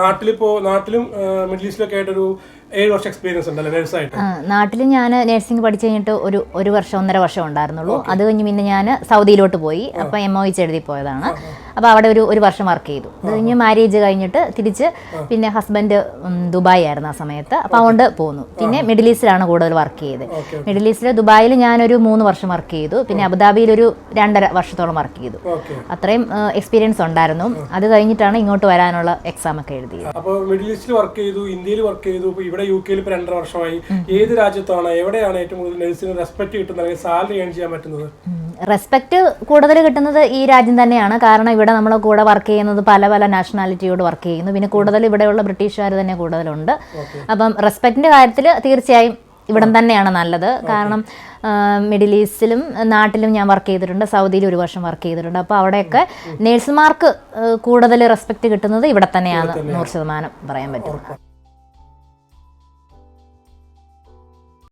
നാട്ടിലിപ്പോ നാട്ടിലും മിഡിൽ ഈസ്റ്റിലൊക്കെ ആയിട്ടൊരു ഏഴ് വർഷം എക്സ്പീരിയൻസ് ഉണ്ടല്ലോ നഴ്സായിട്ട്? നാട്ടിൽ ഞാൻ നഴ്സിംഗ് പഠിച്ചു കഴിഞ്ഞിട്ട് ഒരു ഒരു വർഷം ഒന്നര വർഷം ഉണ്ടായിരുന്നുള്ളൂ. അത് കഴിഞ്ഞ് പിന്നെ ഞാൻ സൗദിയിലോട്ട് പോയി. അപ്പോൾ എം ഒ എച്ച് എഴുതി പോയതാണ്. അപ്പോൾ അവിടെ ഒരു ഒരു വർഷം വർക്ക് ചെയ്തു. അത് കഴിഞ്ഞ് മാരേജ് കഴിഞ്ഞിട്ട് തിരിച്ച് പിന്നെ ഹസ്ബൻഡ് ദുബായ് ആയിരുന്നു ആ സമയത്ത്. അപ്പോൾ അതുകൊണ്ട് പോന്നു. പിന്നെ മിഡിൽ ഈസ്റ്റിലാണ് കൂടുതൽ വർക്ക് ചെയ്തത്. മിഡിൽ ഈസ്റ്റിൽ ദുബായിൽ ഞാനൊരു മൂന്ന് വർഷം വർക്ക് ചെയ്തു. പിന്നെ അബുദാബിയിൽ ഒരു രണ്ടര വർഷത്തോളം വർക്ക് ചെയ്തു. അത്രയും എക്സ്പീരിയൻസ് ഉണ്ടായിരുന്നു. അത് കഴിഞ്ഞിട്ടാണ് ഇങ്ങോട്ട് വരാനുള്ള എക്സാം ഒക്കെ എഴുതിയത്. അപ്പോൾ മിഡിൽ ഈസ്റ്റിൽ വർക്ക് ചെയ്തു ഇന്ത്യയിൽ വർക്ക് ചെയ്തു. ഇവിടെ യു കെയിൽ ഇപ്പൊ രണ്ടര വർഷമായി. ഏത് രാജ്യത്താണ്? എവിടെയാണ് ഏറ്റവും കൂടുതൽ നഴ്സിന് റെസ്പെക്ട് കിട്ടുന്നത്? അല്ലെങ്കിൽ സാലറി ഏൺ ചെയ്യാൻ പറ്റുന്നത്? റെസ്പെക്റ്റ് കൂടുതൽ കിട്ടുന്നത് ഈ രാജ്യം തന്നെയാണ്. കാരണം ഇവിടെ നമ്മൾ കൂടെ വർക്ക് ചെയ്യുന്നത് പല പല നാഷണാലിറ്റിയോട് വർക്ക് ചെയ്യുന്നു. പിന്നെ കൂടുതൽ ഇവിടെയുള്ള ബ്രിട്ടീഷുകാർ തന്നെ കൂടുതലുണ്ട്. അപ്പം റെസ്പെക്റ്റിന്റെ കാര്യത്തിൽ തീർച്ചയായും ഇവിടം തന്നെയാണ് നല്ലത്. കാരണം മിഡിൽ ഈസ്റ്റിലും നാട്ടിലും ഞാൻ വർക്ക് ചെയ്തിട്ടുണ്ട്. സൗദിയിൽ ഒരു വർഷം വർക്ക് ചെയ്തിട്ടുണ്ട്. അപ്പോൾ അവിടെയൊക്കെ നേഴ്സുമാർക്ക് കൂടുതൽ റെസ്പെക്റ്റ് കിട്ടുന്നത് ഇവിടെ തന്നെയാണ്. നൂറ് ശതമാനം പറയാൻ പറ്റും